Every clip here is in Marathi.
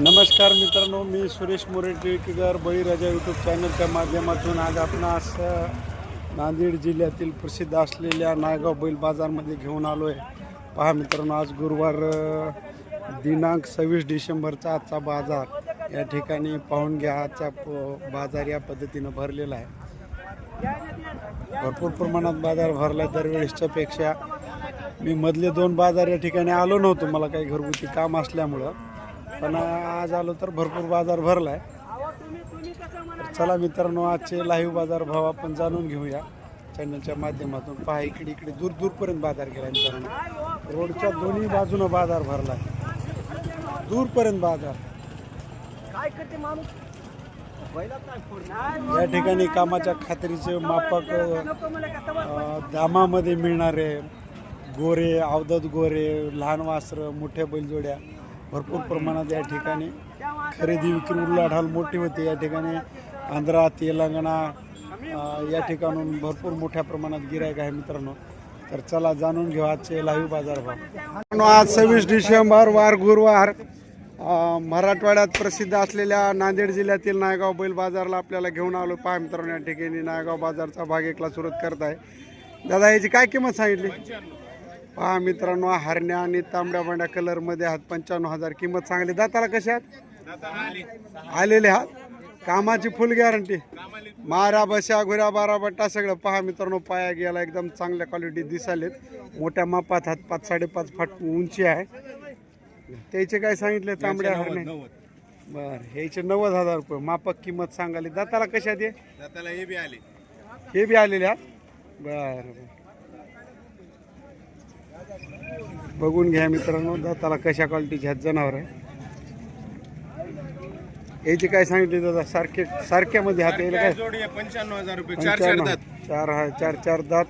नमस्कार मित्रांनो मी सुरेश मोरेटेकर बळीराजा यूट्यूब चॅनलच्या माध्यमातून आज आपणास अ, नांदेड जिल्ह्यातील प्रसिद्ध असलेल्या नायगाव बैल बाजारमध्ये घेऊन आलो आहे पहा मित्रांनो आज गुरुवार दिनांक सव्वीस डिसेंबरचा आजचा बाजार या ठिकाणी पाहून घ्या. आजचा प- बाजार या पद्धतीनं भरलेला आहे. भरपूर प्रमाणात बाजार भरला दरवेळेसच्या पेक्षा. मी मधले दोन बाजार या ठिकाणी आलो नव्हतो मला काही घरगुती काम असल्यामुळं. पण आज आलो तर भरपूर बाजार भरला आहे चला मित्रांनो आजचे लाईव्ह बाजार भाव आपण जाणून घेऊया. चॅनलच्या माध्यमातून पहा इकडे इकडे दूर दूरपर्यंत बाजार गेला मित्रांनो. रोडच्या दोन्ही बाजूनं बाजार भरला आहे दूरपर्यंत बाजार. या ठिकाणी कामाच्या खात्रीचे मापक दामामध्ये मिळणारे गोरे अवधत गोरे लहान वासरं मोठ्या बैलजोड्या भरपूर प्रमाणात या ठिकाणी खरेदी विक्री उलाढाल मोठी होते. या ठिकाणी आंध्रा तेलंगणा या ठिकाणून भरपूर मोठ्या प्रमाणात गिरायक आहे मित्रांनो. तर चला जाणून घेऊ आजचे लाईव्ह बाजार भाव. आज सव्वीस डिसेंबर वार गुरुवार मराठवाड्यात प्रसिद्ध असलेल्या नांदेड जिल्ह्यातील नायगाव बैल बाजारला आपल्याला घेऊन आलो. पहा मित्रांनो या ठिकाणी नायगाव बाजारचा भाग एकला सुरुवात करत आहे दादा याची काय किंमत सांगितली? पहा मित्रांनो हरण्या आणि तांबड्या बांड्या कलरमध्ये आहात. पंच्याण्णव हजार किंमत सांगली. दाताला कशात आलेले आहात. कामाची फुल गॅरंटी मारा बशा घुऱ्या बारा बट्टा सगळं. पहा मित्रांनो पाया गेला. एकदम चांगल्या क्वालिटी दिसालेत मोठ्या मापात हात पाच साडेपाच फट उंची आहे. त्याचे काय सांगितले तांबड्या हरणे बर ह्याचे नव्वद हजार रुपये. मापक किंमत सांगाली दाताला कशात आहे दाताला हे बी आले. हे बी आलेले आहात. बर. बघून घ्या मित्रांनो दाताला कशा क्वालिटीचे आहेत जनावर आहे. याचे काय सांगितले दादा? सारखे सारख्यामध्ये हात यायला काय? जोडी आहे पंच्याण्णव हजार रुपये. चार चार पंच्याण्णव. दात. चार हा चार चार दात.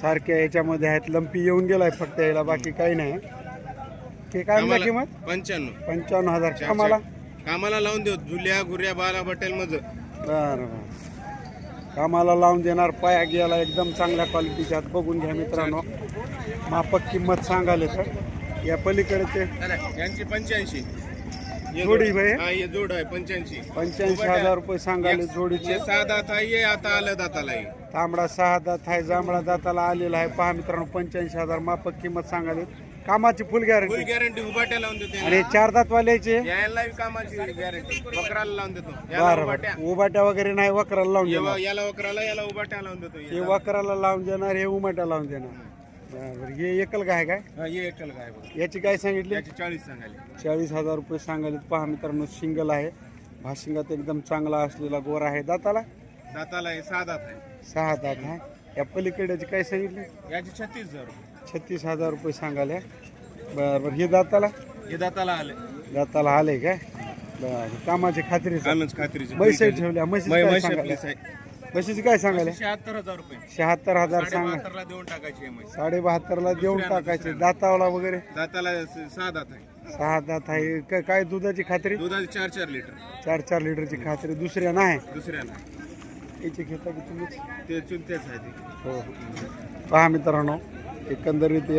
सारख्या याच्यामध्ये आहेत लंपी येऊन गेलाय फक्त याला बाकी काही नाही. ते काय म्हणला किंमत? पंच्याण्णव. पंचावन्न हजार. कामाला? कामाला लावून देऊ झुल्या घुऱ्या बाला हॉटेल मध्ये बरं बरं. कामाला लावून देणार पाया गेला एकदम चांगल्या क्वालिटीच्या आहेत बघून घ्या मित्रांनो. मापक किंमत सांगाले तर. या पलीकडे ते यांची पंच्याऐंशी. जोडी. भाई? हा हे जोड आहे पंच्याऐंशी. पंच्याऐंशी हजार रुपये सांगाले जोडीचे. सहा दात आहे हे आता आलं दाताला हे. तांबडा सहा दात आहे जांभळा दाताला आलेला आहे. पहा मित्रांनो पंच्याऐंशी हजार मापक किंमत सांगाले कामाची फुल फुल गॅरंटी गॅरंटी उभाट्या लावून देतो आणि चार दातवाल्याचे यायला बी कामाची गॅरंटी वकराला लावून देतो. याला बरं उभाट्या बरं. उबाट्या. वगैरे नाही वकराला लावून देणार. याला याला वकराला याला उभाट्या लावून देतो हे वकराला लावून देणार हे उमाट्या लावून देणार. बरं. हे एकल काय काय? हा, हे एकल काय बघ. याची काय सांगितली? याची चाळीस सांगायला. चाळीस हजार रुपये सांगाले पहा मित्रांनो सिंगल आहे. भाशिंगात एकदम चांगला असलेला गोरा आहे. दाताला? दाताला हे सहा दात आहे. सहा दात आहे या पलीकड्याची काय सांगितले? याची छत्तीस हजार रुपये. छत्तीस हजार रुपये सांगाले बरं बरं हे दाताला? हे दाताला आले. दाताला आले काय? बरं कामाची खात्री कानच खात्रीचे. ठेवल्या. म्हशीची मै- काय म्हशीची काय शहात्तर हजार रुपये. शहात्तर हजार सांगा. देऊन टाकायची आहे म्हैस. साडे बहात्तरला देऊन टाकायचे. दातावला वगैरे? दाताला स- सहा दात आहे. सहा दात आहे. काय- काय दुधाची खात्री? दुधाचे चार चार लिटर. चार चार लिटरची खात्री. दुसऱ्या नाही? दुसऱ्याला याची घेता की तुम्ही ते चुलतेच आहे ते. हो. पहा मित्रांनो एकंदरीत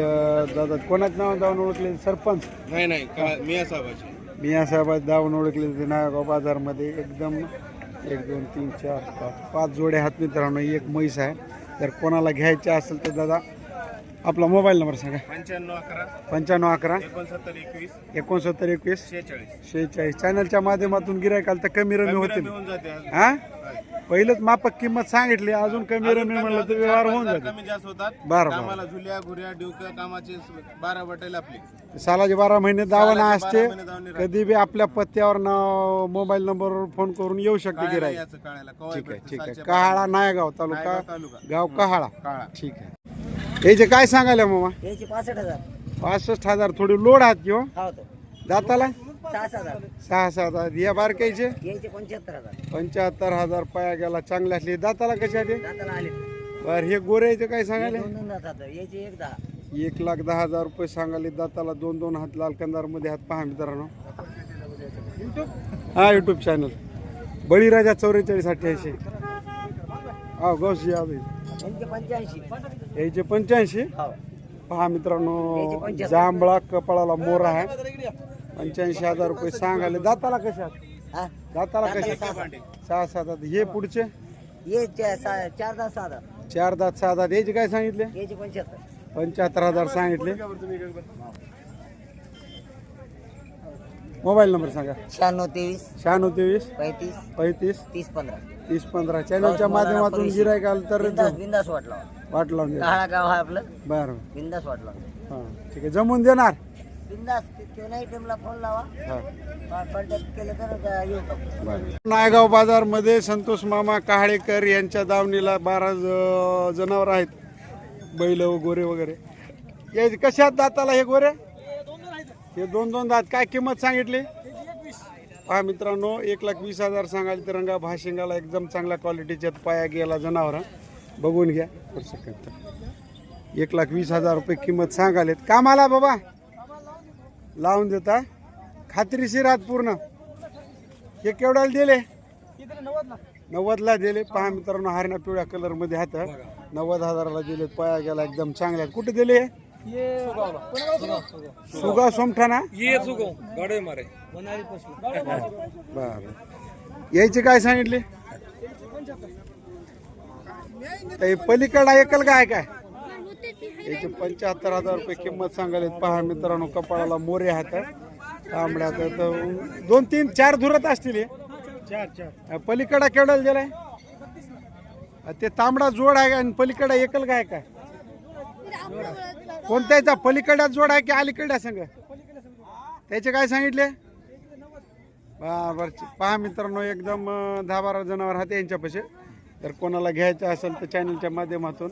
दादा कोणाच नाव जाऊन ओळखले सरपंच? नाही नाही का मी असा पाहिजे मिया साहेबात जाऊन ओळखले ते नायगाव बाजारमध्ये एकदम एक दोन तीन चार पाच पाच जोड्या आहेत मित्रांनो एक म्हैस आहे. जर कोणाला घ्यायचे असेल तर दादा आपला मोबाईल नंबर सांगा. पंच्याण्णव अकरा पंच्याण्णव अकरा एकोणसत्तर एकवीस एकोणसत्तर एकवीस शेहेचाळीस. शेहेचाळीस. चॅनलच्या माध्यमातून गिरायकाल तर कमी रमी होतील होऊन जाते हा? पहिलंच मापक किंमत सांगितली अजून कमी रमी म्हणलं तर व्यवहार होऊन जाते. कमी जास्त होतात. बरं, बरं. कामाला झुल्या घुऱ्या डिवक्या कामाचे स- बारा बटेल आपली. सालाचे बारा महिने दावा ना सालाचे असते बारा महिने दावा नाही राहत. कधी बी आपल्या पत्त्यावर नाव मोबाईल नंबरवर फोन करून येऊ शकते याचं काळ्याला. कवाई ठीक आहे भेटतं, ठीक आहे. सातशे कहाळा नायगाव तालुका नायगाव तालुका. गाव कहाळा काळा. ठीक आहे. याचे काय सांगायला मामा? याची पासष्ट हजार. पासष्ट हजार थोडी लोड आहात किंवा हा? होतो दाताला सहा हजार सहा सात हजार या बारकाईचे याचे पंच्याहत्तर हजार. पंच्याहत्तर हजार पाया गेला. चांगल्या असले दाताला कशा ते दाताला आले बर हे गोऱ्याचे काय दोन दोन याचे एक दहा. एक लाख दहा हजार रुपये सांगाले दाताला दोन दोन हात लाल कंदारमध्ये हात. पहा मित्रांनो. हा युट्यूब चॅनल बळीराजा चौवेचाळीस अठ्ठ्याऐंशी. हा यादव यांचे पंच्याऐंशी. याचे पंच्याऐंशी? हो. पहा मित्रांनो. जांभळा कपाळाला मोर आहे. पंच्याऐंशी हजार रुपये सांगाले दाताला कशा हा? दाताला कशा सहा. सात दात हे पुढचे? ये चा- सा- चार दहा सहा दहा चार दात सहा दात. याचे काय सांगितले? याचे पंच्याहत्तर. पंच्याहत्तर हजार सांगितले. मोबाईल नंबर सांगा. शहाण्णव तेवीस. शहाण्णव तेवीस. पैतीस. पैतीस. तीस पंधरा. तीस पंधरा. चॅनलच्या माध्यमातून गिरायक आलं तर बिंदास बिंदास वाटला. वाट लावून द्या काळा गाव आहे आपलं. बरं. बिंदास वाटला. हां. ठीक आहे. जमून देणार? बिंदास कोणा आयटमला फोन लावा. कॉन्टॅक्ट केलं तर येऊ नायगाव बाजारमध्ये संतोष मामा काहाळेकर यांच्या दावणीला बारा ज- जनावर आहेत. बैल व गोरे वगैरे. या कशात दाताला हे गोरे? हे दोन दोन दात. काय किंमत सांगितली? पहा मित्रांनो एक लाख वीस हजार सांगाल तिरंगा भाशिंगाला एकदम चांगल्या क्वालिटीच्या पाया गेला जनावर बघून घ्या. एक लाख वीस हजार रुपये किंमत सांगालेत. कामाला बाबा? लावून देता खात्रीशीर आहात पूर्ण. हे केवढ्याला दिले? नव्वदला दिले. पहा मित्रांनो हरण्या पिवळ्या कलरमध्ये हात नव्वद हजाराला दिले. पाया गेला एकदम चांगल्या कुठे दिले? सुगा सोमठाणा? ये चुको गाडे मारे. बर. यायचे काय सांगितले? पलीकडा एकल काय काय? याचे पंच्याहत्तर हजार रुपये किंमत सांगायला पहा मित्रांनो कपाळाला मोरे हात तांबड्या हात दोन तीन चार धुरत असतील हे. पलीकडा केवढ्याला दिलाय? ते तांबडा जोड आहे आणि पलीकडा एकल काय काय कोणत्याचा? पलीकडा जोड आहे की अलीकडा संघ त्याचे काय सांगितले? बरोबर पहा मित्रांनो एकदम अं, दहा बारा जनावर हाते यांच्यापाशी. तर कोणाला घ्यायचं असेल तर चॅनलच्या माध्यमातून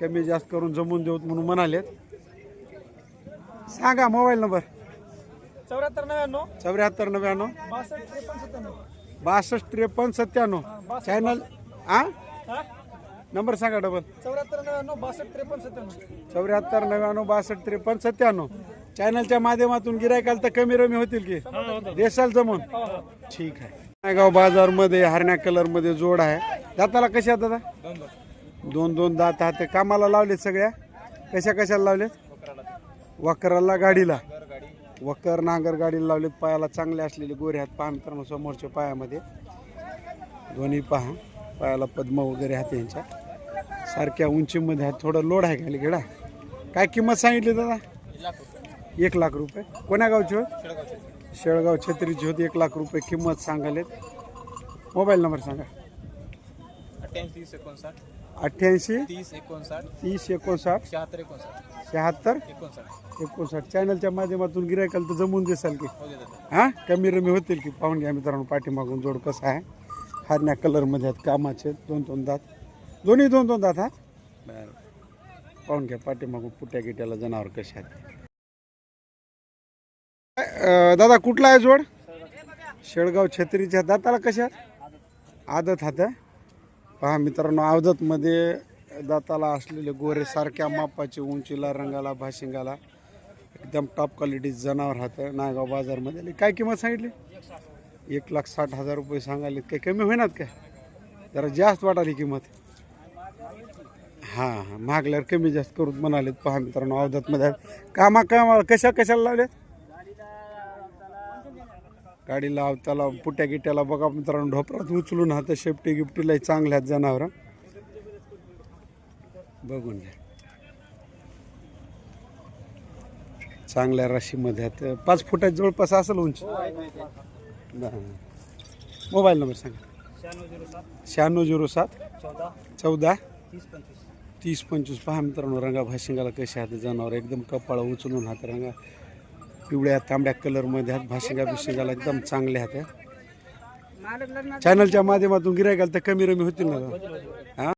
कमी जास्त करून जमून देऊत म्हणून म्हणालेत. सांगा मोबाईल नंबर. चौऱ्याहत्तर नव्याण्णव. चौऱ्याहत्तर नव्याण्णव. बासष्ट त्रेपन्न सत्त्याण्णव. बासष्ट त्रेपन्न सत्त्याण्णव. चॅनल आ? हा? नंबर सांगा डबल चौऱ्याहत्तर नव्याण्णव बासष्ट त्रेपन्न सत्त्याण्णव. चौऱ्याहत्तर नव्याण्णव बासष्ट त्रेपन्न सत्त्याण्णव. चॅनलच्या माध्यमातून गिरायकाल तर कमी रमी होतील की? देसाल जमून. ठीक आहे. नायगाव बाजारमध्ये हरण्या कलरमध्ये जोड आहे. दाताला कशा दादा? दोन दोन दात हाते कामाला लावलेत सगळ्या. कशा कशाला लावलेत? वकराला गाडीला. वकर नांगर गाडीला लावलेत. पायाला चांगले असलेले गोरे हात पहा मित्रांनो समोरच्या पायामध्ये. दोन्ही पहा. पायाला पद्म वगैरे हात यांच्या. सारख्या उंचीमध्ये हात थोडं लोड आहे खाली. गेडा काय किंमत सांगितली दादा? एक लाख रुपये. कोण्या गावची होत? शेळगाव छत्रीची होती. एक लाख रुपये किंमत सांगालेत मोबाईल नंबर सांगा. अठ्ठ्याऐंशी एकोणसाठ अठ्ठ्याऐंशी तीस एकोणसाठ तीस एकोणसाठ शहात्तर एकोणसाठ. शहात्तर एकोणसाठ. एकोणसाठ. चॅनलच्या माध्यमातून गिरायकाल तर जमून देसाल की. हो देतात हां? कमी रमी होतील की. पाहून घ्या मित्रांनो पाठीमागून जोड कसा आहे. हरण्या कलरमध्ये आहेत कामाचे दोन दोन दात. दोन्ही दोन दोन दात हा? बरं. पाहून घ्या पाठीमागून पुट्या गिट्याला जनावर कशा आहेत. अं, दादा कुठला आहे जोड? शेळगाव छत्रीच्या दाताला कशा आदत हात पहा मित्रांनो अवधतमध्ये दाताला असलेले गोरे सारख्या मापाचे उंचीला रंगाला भाशिंगाला एकदम टॉप क्वालिटी जनावर हात नायगाव बाजारमध्ये. काय किंमत सांगितली? एक लाख साठ हजार रुपये सांगायले काही कमी होईनात काय जरा जास्त वाटाली किंमत. हां हां मागल्यावर कमी जास्त करून म्हणालेत पहा मित्रांनो अवधतमध्ये कामा कामा कशा कशाला गाडीला त्याला पुट्या गिट्याला बघा मित्रांनो ढोपरात उचलून हात शेपटी गिफ्टीला चांगल्या आहेत जनावर बघून घ्या. चांगल्या राशीमध्ये आहेत. पाच फुटाच्या जवळपास असेल उंची? मोबाईल नंबर सांगा. शहाण्णव झिरो सात. चौदा. तीस पंचवीस. पहा मित्रांनो रंगा भाशिंगाला कसे आहेत जनावर. एकदम कपाळ उचलून हात रंगा पिवळ्या तांबड्या कलरमध्ये आहेत. भाशिंगा बिशिंगाला एकदम चांगल्या आहेत चॅनलच्या माध्यमातून गिरायकाल तर कमी रमी होतील ना